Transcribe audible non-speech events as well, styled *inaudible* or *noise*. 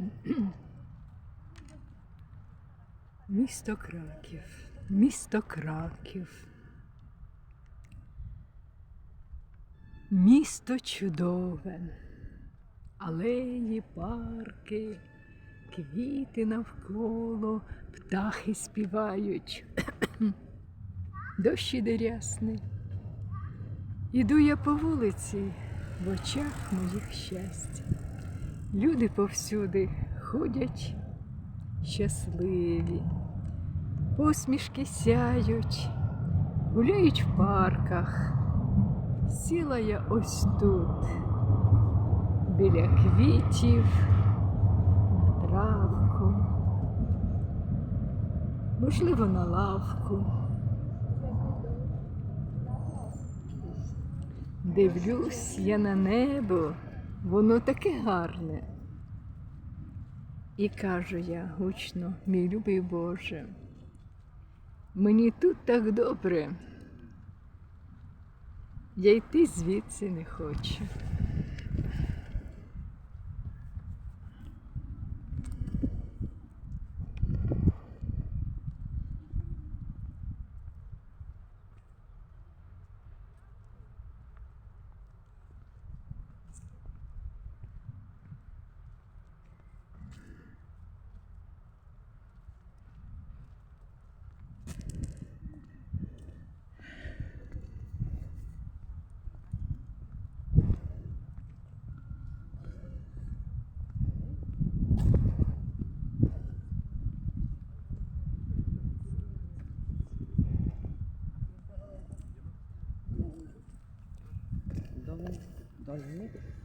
*clears throat* Місто Краків, місто Краків. Місто чудове, алеї, парки, квіти навколо, птахи співають. *clears throat* Дощ іде рясний. Іду я по вулиці, в очах моїх щастя. Люди повсюди ходять щасливі, посмішки сяють, гуляють в парках. Сіла я ось тут, біля квітів, на травку, можливо, на лавку. Дивлюсь я на небо, воно таке гарне. І кажу я гучно, мій любий Боже, мені тут так добре, я йти звідси не хочу. Gazi nedir?